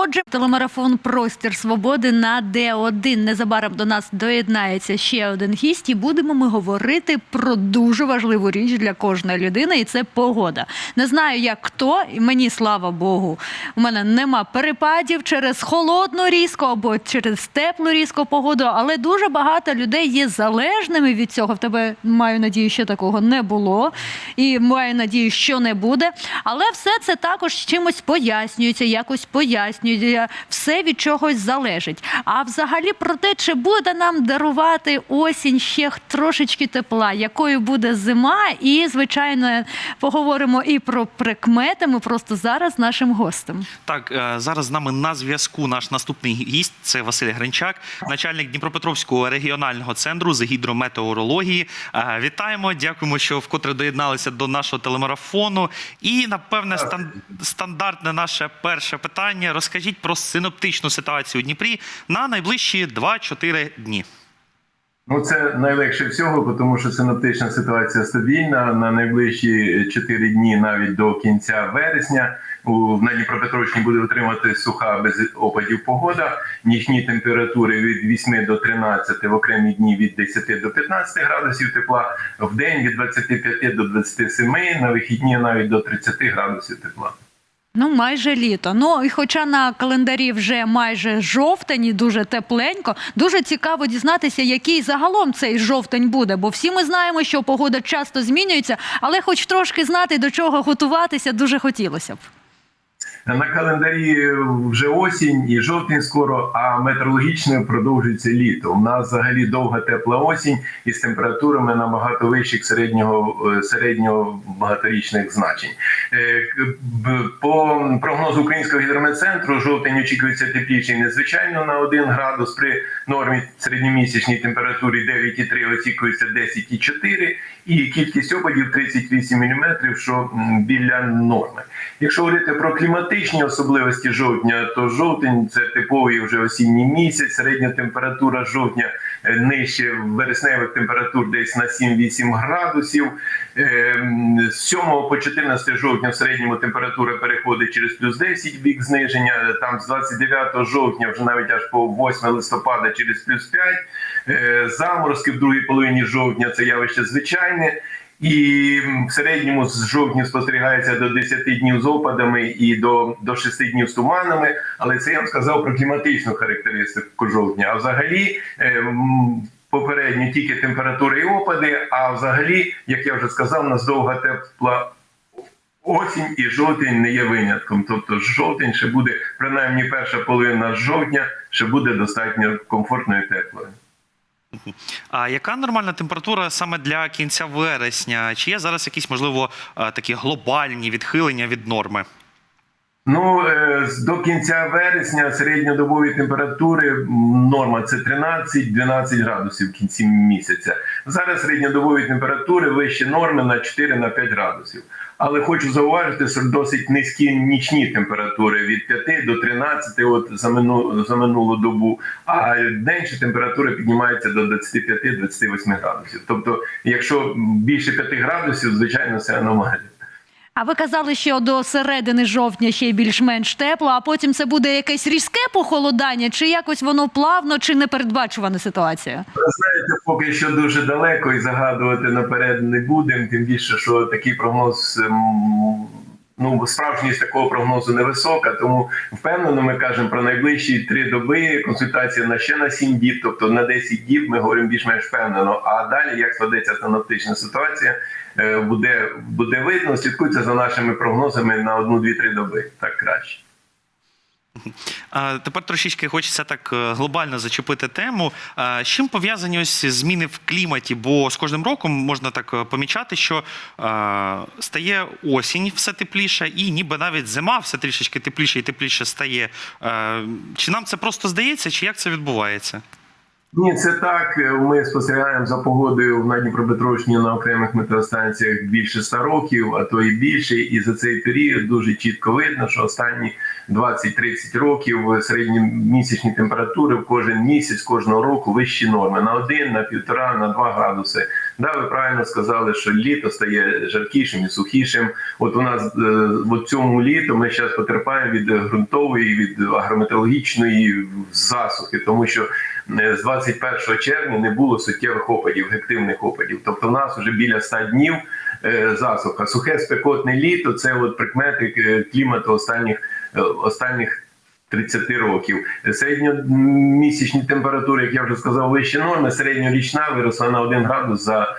Отже, телемарафон Простір свободи на Д1. Незабаром до нас доєднається ще один гість, і будемо ми говорити про дуже важливу річ для кожної людини, і це погода. Не знаю, як хто, і мені слава Богу, у мене нема перепадів через холодну різко або через теплу різко погоду, але дуже багато людей є залежними від цього. В тебе маю надію, що такого не було, і маю надію, що не буде. Але все це також чимось пояснюється, якось пояснюється, все від чогось залежить. А взагалі про те, чи буде нам дарувати осінь ще трошечки тепла, якою буде зима, і звичайно поговоримо і про прикмети. Ми просто зараз нашим гостем. Так, е, зараз з нами на зв'язку наш наступний гість це Василь Гринчак, начальник Дніпропетровського регіонального центру з гідрометеорології. Е, Вітаємо, дякуємо, що вкотре доєдналися до нашого телемарафону. І напевне стан- стандартне наше перше питання. Розкажіть про синоптичну ситуацію у Дніпрі на найближчі 2-4 дні. Ну, це найлегше всього, тому що синоптична ситуація стабільна. На найближчі 4 дні, навіть до кінця вересня, у на Дніпропетровщині буде отримати суха без опадів погода. Нічні температури від 8 до 13, в окремі дні від 10 до 15 градусів тепла, в день від 25 до 27, на вихідні навіть до 30 градусів тепла. Ну, майже літо. Ну і хоча на календарі вже майже жовтень, і дуже тепленько, дуже цікаво дізнатися, який загалом цей жовтень буде. Бо всі ми знаємо, що погода часто змінюється, але хоч трошки знати до чого готуватися, дуже хотілося б. На календарі вже осінь і жовтень скоро, а метеорологічною продовжується літо. У нас взагалі довга тепла осінь із температурами набагато вищих середнього е, середнього багаторічних значень. Е, По прогнозу українського гідрометцентру, жовтень очікується тепліший незвичайно на 1 градус. При нормі середньомісячній температурі 9,3 очікується 10,4 і кількість опадів 38 мм, що біля норми. Якщо говорити про кліматичні особливості жовтня, то жовтень це типовий вже осінній місяць. Середня температура жовтня нижче вересневих температур десь на 7-8 градусів. Е, З 7 по 14 жовтня в середньому температура переходить через плюс 10 бік зниження. Там з 29 жовтня вже навіть аж по 8 листопада через плюс 5. Е, Заморозки в другій половині жовтня це явище звичайне. І в середньому з жовтня спостерігається до 10 днів з опадами і до, до 6 днів з туманами. Але це я вам сказав про кліматичну характеристику жовтня. А взагалі е, попередньо тільки температури і опади. А взагалі, як я вже сказав, у нас довга тепла осінь і жовтень не є винятком. Тобто жовтень ще буде, принаймні перша половина жовтня, ще буде достатньо комфортною теплою. А яка нормальна температура саме для кінця вересня? Чи є зараз якісь, можливо, е, такі глобальні відхилення від норми? Ну е, до кінця вересня середньодобові температури норма це 13-12 градусів в кінці місяця. Зараз середньодобові температури вище норми на 4-5 градусів. Але хочу зауважити, що досить низькі нічні температури від 5 до 13 от за, мину, за минулу добу, а денші температури піднімаються до 25-28 градусів. Тобто, якщо більше 5 градусів, звичайно, це аномалія. А ви казали, що до середини жовтня ще більш-менш тепло, а потім це буде якесь різке похолодання, чи якось воно плавно, чи непередбачувана ситуація? Знаєте, поки що дуже далеко і загадувати наперед не будемо. Тим більше, що такий прогноз. Ну, справжність такого прогнозу невисока, тому впевнено, ми кажемо про найближчі три доби. Консультація на ще на 7 діб, тобто на 10 діб ми говоримо більш-менш впевнено. А далі, як складеться синоптична ситуація, е, буде, буде видно. Слідкуйте за нашими прогнозами на одну-дві-три доби. Так краще. Тепер трошечки хочеться так е, глобально зачепити тему. З чим пов'язані ось зміни в кліматі? Бо з кожним роком можна так е, помічати, що стає осінь все тепліше, і ніби навіть зима все трішечки тепліше і тепліше стає. Чи нам це просто здається, чи як це відбувається? Ні, це так. Ми спостерігаємо за погодою в Дніпропетровщині на окремих метеостанціях більше 100 років, а то і більше. І за цей період дуже чітко видно, що останні 20-30 років середньомісячні температури в кожен місяць кожного року вищі норми на 1, на 1,5, на 2 градуси Да, ви правильно сказали, що літо стає жаркішим і сухішим. От у нас е, в цьому літо ми зараз потерпаємо від ґрунтової, від агрометеорологічної засухи, тому що е, з 21 червня не було суттєвих опадів, гективних опадів. Тобто, в нас вже біля 100 днів е, засуха. Сухе спекотне літо це от прикмети е, клімату останніх е, останніх 30 років. Середньомісячні температури, як я вже сказав, вище норми. Середньорічна виросла на 1 градус за,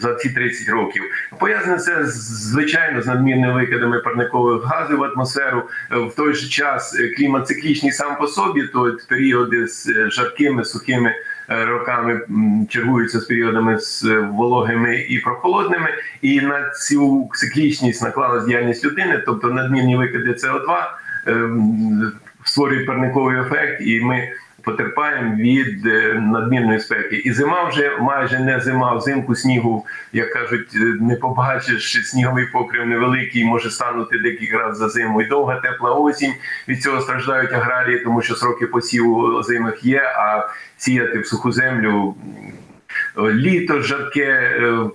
за ці 30 років. Пов'язане це звичайно з надмірними викидами парникових газів в атмосферу. Е, В той же час е, клімат циклічний сам по собі, то періоди з е, жаркими, сухими. е, Роками чергуються з періодами з е, вологими і прохолодними, і на цю циклічність наклалась діяльність людини, тобто надмірні викиди СО2 ем, створюють парниковий ефект, і ми потерпаємо від е, надмірної спеки. І зима вже майже не зима, взимку снігу, як кажуть, е, не побачиш, сніговий покрив невеликий, може станути декілька разів за зиму. І довга тепла осінь. Від цього страждають аграрії, тому що сроки посіву зимих є, а сіяти в суху землю літо жарке, е,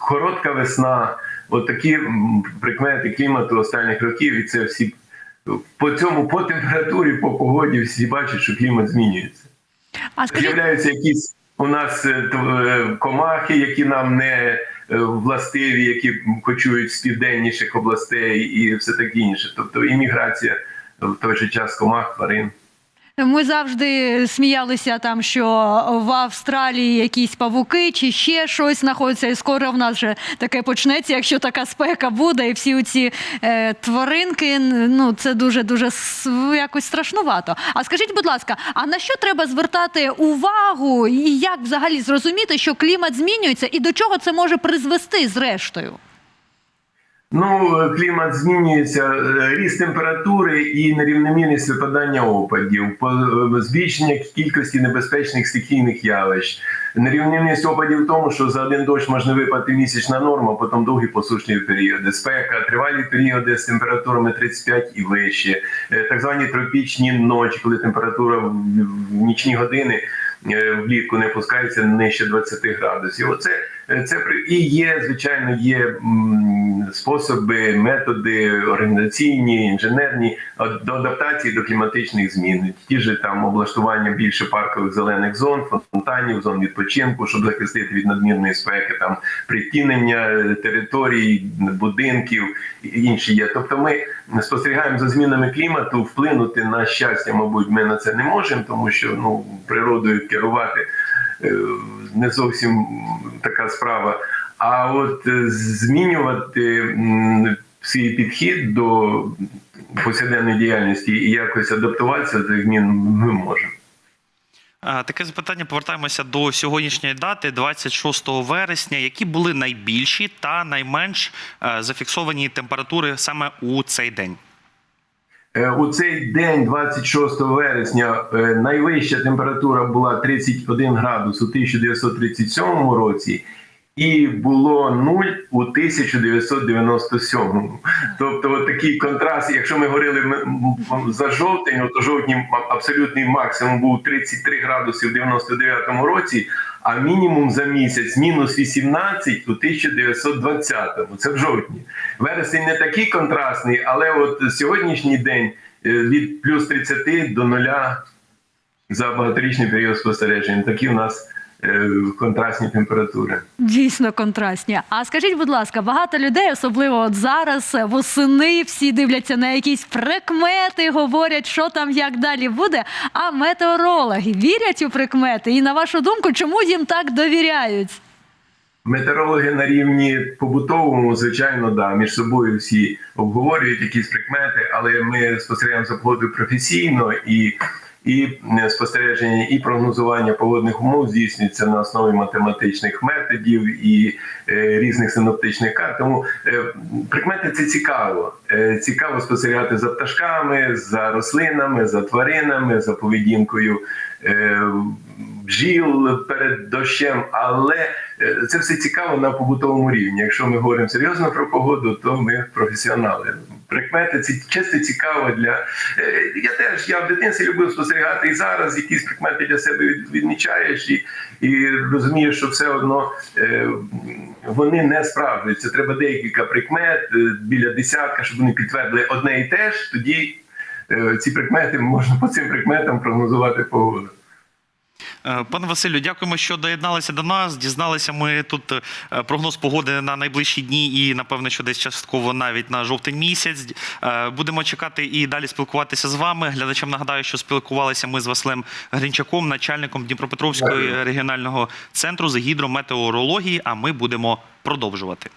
коротка весна. От прикмети клімату останніх років, і це всі по цьому, по температурі, по погоді, всі бачать, що клімат змінюється. А скажіть, З'являються якісь у нас е, е, комахи, які нам не е, властиві, які кочують з південніших областей і все таке інше. Тобто імміграція в той же час комах, тварин. Ми завжди сміялися там, що в Австралії якісь павуки чи ще щось знаходиться, і скоро в нас вже таке почнеться, якщо така спека буде, і всі ці е, тваринки, ну це дуже дуже якось страшнувато. А скажіть, будь ласка, а на що треба звертати увагу, і як взагалі зрозуміти, що клімат змінюється, і до чого це може призвести зрештою? Ну, клімат змінюється, е, ріст температури і нерівномірність випадання опадів, е, збільшення кількості небезпечних стихійних явищ. Нерівномірність опадів в тому, що за один дощ може випати місячна норма, потім довгі посушні періоди, спека, тривалі періоди з температурами 35 і вище, Е, так звані тропічні ночі, коли температура в нічні години влітку не опускається нижче 20 градусів. Оце це і є, звичайно, є способи, методи організаційні, інженерні до адаптації до кліматичних змін. Ті ж там облаштування більше паркових зелених зон, фонтанів, зон відпочинку, щоб захистити від надмірної спеки, там притінення е, територій, будинків інші є. Тобто, ми спостерігаємо за змінами клімату, вплинути на щастя, мабуть, ми на це не можемо, тому що ну природою керувати е, не зовсім така справа. А от е, змінювати свій підхід до повсякденної діяльності і якось адаптуватися до змін ми можемо. Таке запитання. Повертаємося до сьогоднішньої дати, 26 вересня. Які були найбільші та найменш е, зафіксовані температури саме у цей день? Е, У цей день, 26 вересня, найвища температура була 31 градус у 1937 році, і було 0 у 1997. Тобто, от такий контраст. Якщо ми говорили за жовтень, то жовтні абсолютний максимум був 33 градуси в 99-му році. А мінімум за місяць мінус 18 у 1920-му. Це в жовтні. Вересень не такий контрастний, але от сьогоднішній день е, від плюс 30 до нуля за багаторічний період спостережень. Такі у нас контрастні температури. Дійсно контрастні. А скажіть, будь ласка, багато людей, особливо от зараз е, восени, всі дивляться на якісь прикмети, говорять, що там як далі буде. А метеорологи вірять у прикмети. І на вашу думку, чому їм так довіряють? Метеорологи на рівні побутовому, звичайно, да, між собою всі обговорюють якісь прикмети, але ми спостерігаємо за погодою професійно і. І е, спостереження і прогнозування погодних умов здійснюється на основі математичних методів і е, різних синоптичних карт. Тому е, прикмети це цікаво. Цікаво спостерігати за пташками, за рослинами, за тваринами, за поведінкою бджіл перед дощем. Але це все цікаво на побутовому рівні. Якщо ми говоримо серйозно про погоду, то ми професіонали. Прикмети. Це чисто цікаво для Е, я теж я в дитинстві любив спостерігати і зараз якісь прикмети для себе відмічаєш і, і розумієш, що все одно е, вони не справжуються. Треба декілька прикмет е, біля десятка, щоб вони підтвердили одне і те ж. Тоді ці прикмети можна по цим прикметам прогнозувати погоду. Е, Пане Василю, дякуємо, що доєдналися до нас. Дізналися ми тут е, прогноз погоди на найближчі дні і, напевно, що десь частково навіть на жовтень місяць. Е, Будемо чекати і далі спілкуватися з вами. Глядачам нагадаю, що спілкувалися ми з Василем Гринчаком, начальником Дніпропетровського регіонального центру з гідрометеорології. А ми будемо продовжувати.